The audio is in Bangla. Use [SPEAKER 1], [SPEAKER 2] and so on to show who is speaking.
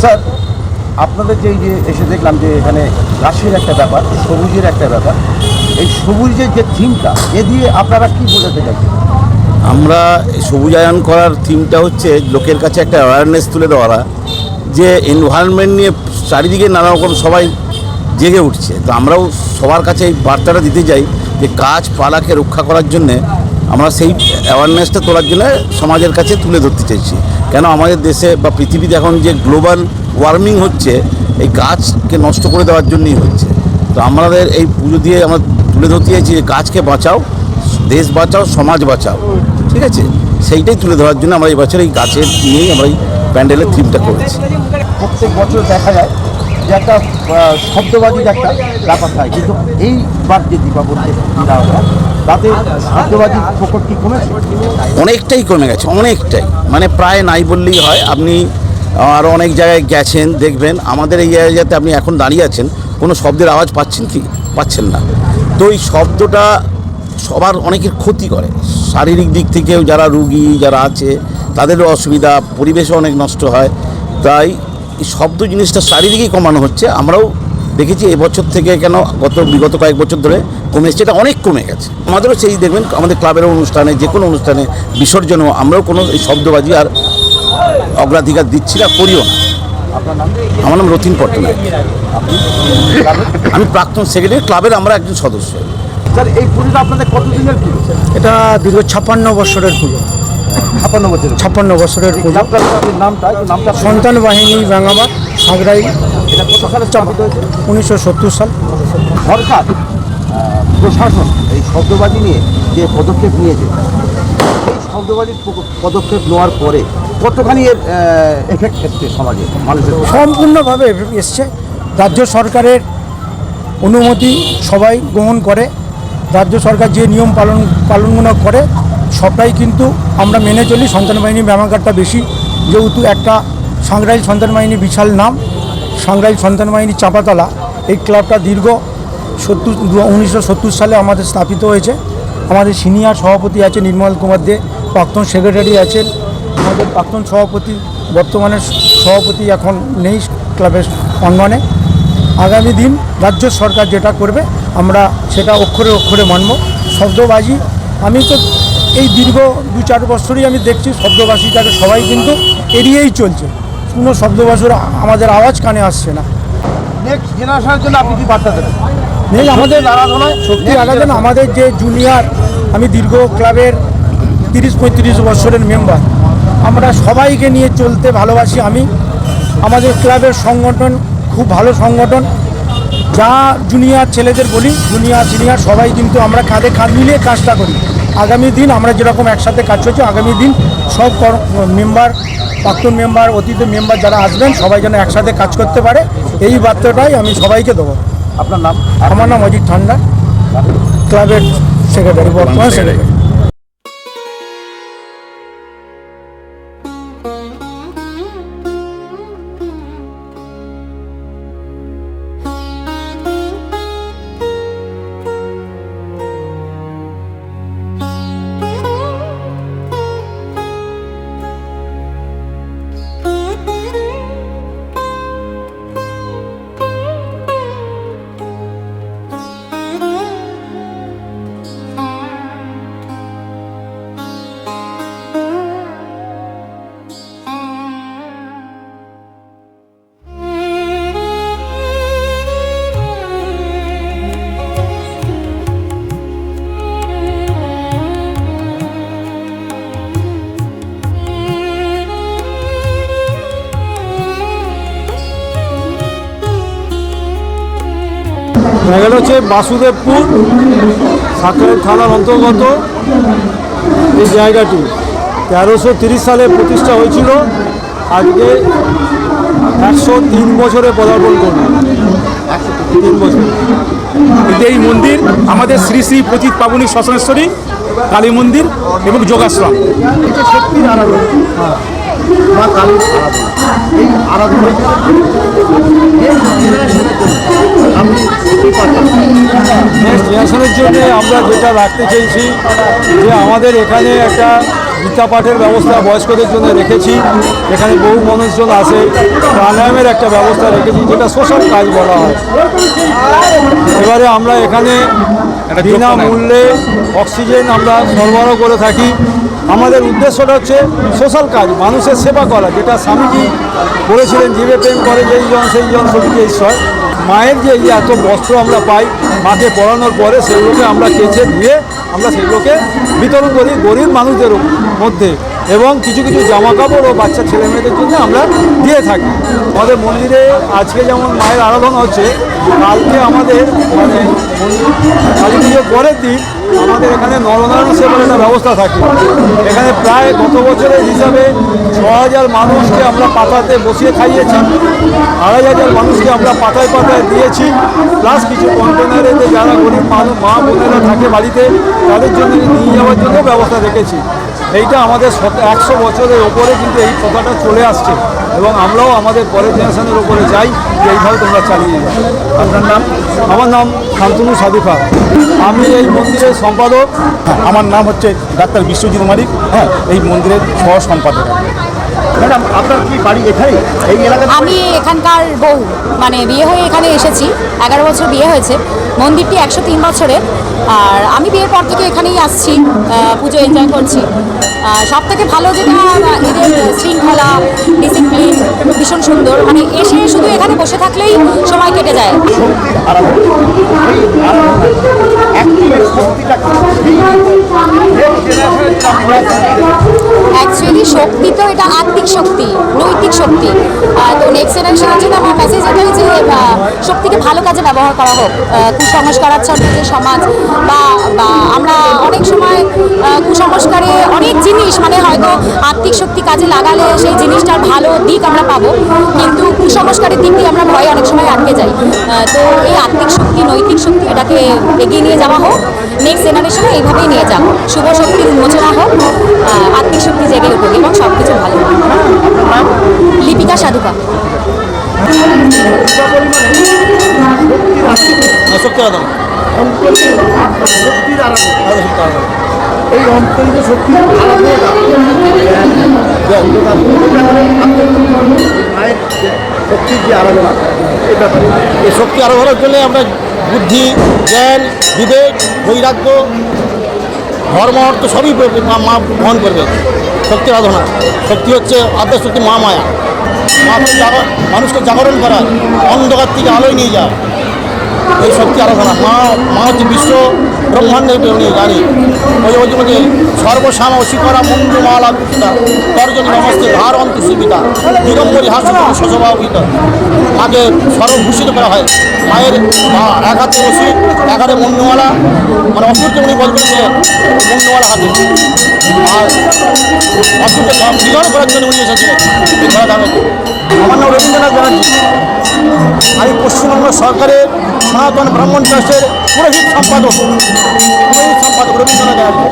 [SPEAKER 1] স্যার, আপনাদের যে যে এসে দেখলাম যে এখানে ঘাসের একটা ব্যাপার, সবুজের একটা ব্যাপার, এই সবুজের যে থিমটা, এ দিয়ে আপনারা কি বোঝাতে চাইছেন?
[SPEAKER 2] আমরা সবুজায়ন করার থিমটা হচ্ছে লোকের কাছে একটা অ্যাওয়ারনেস তুলে দেওয়া যে এনভায়রনমেন্ট নিয়ে চারিদিকে নানা রকম সবাই জেগে উঠছে। তো আমরাও সবার কাছে এই বার্তাটা দিতে চাই যে গাছপালাকে রক্ষা করার জন্যে আমরা সেই অ্যাওয়ারনেসটা তোলার জন্য সমাজের কাছে তুলে ধরতে চাইছি। কেন আমাদের দেশে বা পৃথিবীতে এখন যে গ্লোবাল ওয়ার্মিং হচ্ছে এই গাছকে নষ্ট করে দেওয়ার জন্যই হচ্ছে। তো আমাদের এই পুজো দিয়ে আমরা তুলে ধরতে চাইছি যে গাছকে বাঁচাও দেশ বাঁচাও সমাজ বাঁচাও। ঠিক আছে? সেইটাই তুলে ধরার জন্য আমরা এই বছর এই গাছের নিয়েই আমরা এই প্যান্ডেলের থিমটা করেছি।
[SPEAKER 1] প্রত্যেক বছর দেখা যায় যে একটা আহ, শব্দবাজির একটা ব্যাপার থাকে। কিন্তু এইবার যে হয়
[SPEAKER 2] অনেকটাই কমে গেছে, অনেকটাই। মানে প্রায় নাই বললেই হয়। আপনি আরও অনেক জায়গায় গেছেন, দেখবেন। আমাদের এই জায়গাতে আপনি এখন দাঁড়িয়ে আছেন, কোনো শব্দের আওয়াজ পাচ্ছেন কি? পাচ্ছেন না। তো এই শব্দটা সবার অনেকের ক্ষতি করে। শারীরিক দিক থেকেও যারা রুগী, যারা আছে, তাদেরও অসুবিধা, পরিবেশও অনেক নষ্ট হয়। তাই শব্দ জিনিসটা শারীরিকই কমানো হচ্ছে। আমরাও দেখেছি এবছর থেকে কেন গত বিগত কয়েক বছর ধরে কমে এসছে এটা অনেক কমে গেছে। আমাদেরও সেই দেখবেন আমাদের ক্লাবের অনুষ্ঠানে যে কোনো অনুষ্ঠানে বিসর্জনও আমরাও কোনো এই শব্দবাজি আর অগ্রাধিকার দিচ্ছি না করিও না।
[SPEAKER 1] আপনার নাম?
[SPEAKER 2] আমার নাম রতিন পট্টনায়ক। আমি প্রাক্তন সেক্রেটারি ক্লাবের আমরা একজন সদস্য।
[SPEAKER 1] স্যার এই পুজোটা আপনাদের কতদিনের পুজো?
[SPEAKER 3] এটা দীর্ঘ ছাপ্পান্ন বছরের পুজো।
[SPEAKER 1] ছাপ্পান্ন বছর
[SPEAKER 3] ছাপ্পান্ন বছরের পুজো।
[SPEAKER 1] নামটা নামটা?
[SPEAKER 3] সন্তান বাহিনী ব্যাঙ্গামার সাগরাই
[SPEAKER 1] এটা কত সালে স্থাপিত হয়েছে
[SPEAKER 3] উনিশশো সত্তর সাল।
[SPEAKER 1] সরকার প্রশাসন এই শব্দবাজি নিয়ে যে পদক্ষেপ নিয়েছে এই শব্দবাজির পদক্ষেপ নেওয়ার পরে কতখানি এর এফেক্ট এসছে সমাজে মানুষের
[SPEAKER 3] সম্পূর্ণভাবে এসছে। রাজ্য সরকারের অনুমতি সবাই গ্রহণ করে। রাজ্য সরকার যে নিয়ম পালন পালনগুলো করে সবটাই কিন্তু আমরা মেনে চলি। সন্তান বাহিনী ব্যায়ামাগারটা বেশি। যেহেতু একটা সাংরাইল সন্তান বাহিনী বিশাল নাম সাংরাইল সন্তান বাহিনী চাপাতলা, এই ক্লাবটা দীর্ঘ সত্তর উনিশশো সালে আমাদের স্থাপিত হয়েছে। আমাদের সিনিয়র সভাপতি আছে নির্মল কুমার দে, প্রাক্তন সেক্রেটারি আছেন। আমাদের প্রাক্তন সভাপতি, বর্তমানে সভাপতি এখন নেই ক্লাবের অঙ্গনে। আগামী দিন রাজ্য সরকার যেটা করবে, আমরা সেটা অক্ষরে অক্ষরে মানব। শব্দবাজি, আমি তো এই দীর্ঘ দু চার বছরই আমি দেখছি, শব্দবাজিটাকে সবাই কিন্তু এড়িয়েই চলছে। কোনো শব্দবাসুর আমাদের আওয়াজ কানে আসছে না।
[SPEAKER 1] নেক্সট জেনারেশনের জন্য আপনি কি বার্তা দেবেন?
[SPEAKER 3] নেই আমাদের সত্যি আমাদের যে জুনিয়র আমি দীর্ঘ ক্লাবের তিরিশ পঁয়ত্রিশ বছরের মেম্বার আমরা সবাইকে নিয়ে চলতে ভালোবাসি আমি। আমাদের ক্লাবের সংগঠন খুব ভালো সংগঠন। যা জুনিয়র ছেলেদের বলি জুনিয়র সিনিয়র সবাই কিন্তু আমরা কাঁধে কাঁধ মিলিয়ে কাজটা করি। আগামী দিন আমরা যেরকম একসাথে কাজ করছি আগামী দিন সব মেম্বার প্রাক্তন মেম্বার অতীত মেম্বার যারা আসবেন সবাই যেন একসাথে কাজ করতে পারে এই বার্তাটাই আমি সবাইকে দেবো।
[SPEAKER 1] আপনার নাম?
[SPEAKER 3] আমার নাম অজিত ঠান্ডা ক্লাবের সেক্রেটারি বর্তমান সেক্রেটারি
[SPEAKER 4] জায়গাটা হচ্ছে বাসুদেবপুর সাকরাইল থানার অন্তর্গত এই জায়গাটি। তেরোশো তিরিশ সালে প্রতিষ্ঠা হয়েছিল। আজকে একশো তিন বছরে পদার্পণ করবে। তিন বছর।
[SPEAKER 5] এই মন্দির আমাদের শ্রী শ্রী পতিত পাবনী শ্মশানেশ্বরী কালী মন্দির এবং যোগাশ্রম।
[SPEAKER 1] সত্যি আরাধনা। মা আরাধনা।
[SPEAKER 4] নেক্সট জেনারেশনের জন্য আমরা যেটা রাখতে চাইছি যে আমাদের এখানে একটা গীতা পাঠের ব্যবস্থা বয়স্কদের জন্য রেখেছি। এখানে বহু মানুষজন আসে প্রাণায়ামের একটা ব্যবস্থা রেখেছি যেটা সোশ্যাল কাজ বলা হয়। এবারে আমরা এখানে বিনামূল্যে অক্সিজেন আমরা সরবরাহ করে থাকি। আমাদের উদ্দেশ্যটা হচ্ছে সোশ্যাল কাজ মানুষের সেবা করা যেটা স্বামীজি বলেছিলেন জীবে প্রেম করে যেই জন সেই জন সবকে ঈশ্বর। মায়ের যে এত বস্ত্র আমরা পাই, মাকে পড়ানোর পরে সেগুলোকে আমরা কেচে ধুয়ে আমরা সেগুলোকে বিতরণ করি গরিব মানুষদের মধ্যে এবং কিছু কিছু জামা কাপড় ও বাচ্চা ছেলে মেয়েদের জন্য আমরা দিয়ে থাকি। আমাদের মন্দিরে আজকে যেমন মায়ের আরাধনা হচ্ছে, কালকে আমাদের মানে কালী পুজোর পরের দিন আমাদের এখানে নরনারায়ণ সেবার একটা ব্যবস্থা থাকে। এখানে প্রায় গত বছরের হিসাবে ছ হাজার মানুষকে আমরা পাতাতে বসিয়ে খাইয়েছি, আড়াই হাজার মানুষকে আমরা পাতায় পাতায় দিয়েছি প্লাস কিছু কন্টেনারে যে যারা গরিব মানুষ মা বোনেরা থাকে বাড়িতে, তাদের জন্য নিয়ে যাওয়ার জন্য ব্যবস্থা রেখেছি। এইটা আমাদের একশো বছরের ওপরে কিন্তু এই কথাটা চলে আসছে এবং আমরাও আমাদের পরের জেনারেশনের ওপরে যাই যে এইভাবে তোমরা চালিয়ে যাও। আপনার নাম? আমার নাম শান্তনু সাধুখা আমি এই মন্দিরের সম্পাদক।
[SPEAKER 5] আমার নাম হচ্ছে ডাক্তার বিশ্বজিৎ মালিক হ্যাঁ এই মন্দিরের সহ সম্পাদক
[SPEAKER 1] ম্যাডাম, আপনার কি বাড়ি এখানে এই এলাকাতে?
[SPEAKER 6] আমি এখানকার বউ। মানে বিয়ে হয়ে এখানে এসেছি। এগারো বছর বিয়ে হয়েছে। মন্দিরটি একশো তিন বছরে। আর আমি বিয়ের পর থেকে এখানেই আসছি পুজো এনজয় করছি। সব থেকে ভালো যেটা এদের শৃঙ্খলা সুন্দর। মানে এসে শুধু এখানে বসে থাকলেই সময় কেটে যায়। অ্যাকচুয়ালি শক্তি তো এটা আত্মিক শক্তি নৈতিক শক্তি। তো নেক্সট জেনারেশনের জন্য আমার মেসেজ এটাই যে শক্তিকে ভালো কাজে ব্যবহার করা হোক। কুসংস্কারাচ্ছন্ন যে সমাজ বা বা আমরা অনেক সময় কুসংস্কারে অনেক জিনিস মানে হয়তো আত্মিক শক্তি কাজে লাগালে সেই জিনিসটার ভালো দিক আমরা পাবো। কিন্তু কুসংস্কারের দিক দিয়ে আমরা ভয়ে অনেক সময় আটকে যাই। তো এই আত্মিক শক্তি নৈতিক শক্তি এটাকে এগিয়ে নিয়ে যাওয়া হোক নেক্সট জেনারেশনে এইভাবেই নিয়ে যাব শুভ শক্তির উন্মোচনা হোক আত্মিক শক্তি জেগে উঠুক এবং সব কিছু ভালো হোক। লিপিকা সাধুকা।
[SPEAKER 1] এই শক্তি মায়ের যে শক্তির যে আরাধনা, এই ব্যাপারে।
[SPEAKER 7] এই শক্তি আরও জন্য আমরা বুদ্ধি, জ্ঞান, বিবেক, বৈরাগ্য, ধর্ম, অর্থ সবই মা বহন করবে। শক্তি আরাধনা। শক্তি হচ্ছে আদ্যা শক্তি, মা মায়া। মানুষকে জাগরণ করা, অন্ধকার থেকে আলোয় নিয়ে যায় এই শক্তি আরাধনা মা মা হচ্ছে বিশ্ব ব্রহ্মাণ্ডের জানি ওই বলছে বলছে সর্বসাম শিকরা মন্ডু মালা কৃষ্ণা তর্জনী নমস্তে ধার অন্তু সুবিধা, দিগম্বরী হাস্য শশভাবিত মাকে সর্বভূষিত করা হয়। মায়ের মা এক হাতে রশি এক হাতে মন্ডুমালা মানে অসুরকে উনি বল করেছিলেন মন্ডুমালা হাতে। আর অসুরকে বিধান করার জন্য উনি এসেছিলেন। আমার নাম রবীন্দ্রনাথ ব্যানার্জি। আমি পশ্চিমবঙ্গ সরকারের সনাতন ব্রাহ্মণ ট্রাস্টের পুরোহিত সম্পাদক। পুরোহিত সম্পাদক রবীন্দ্রনাথ ব্যানার্জি।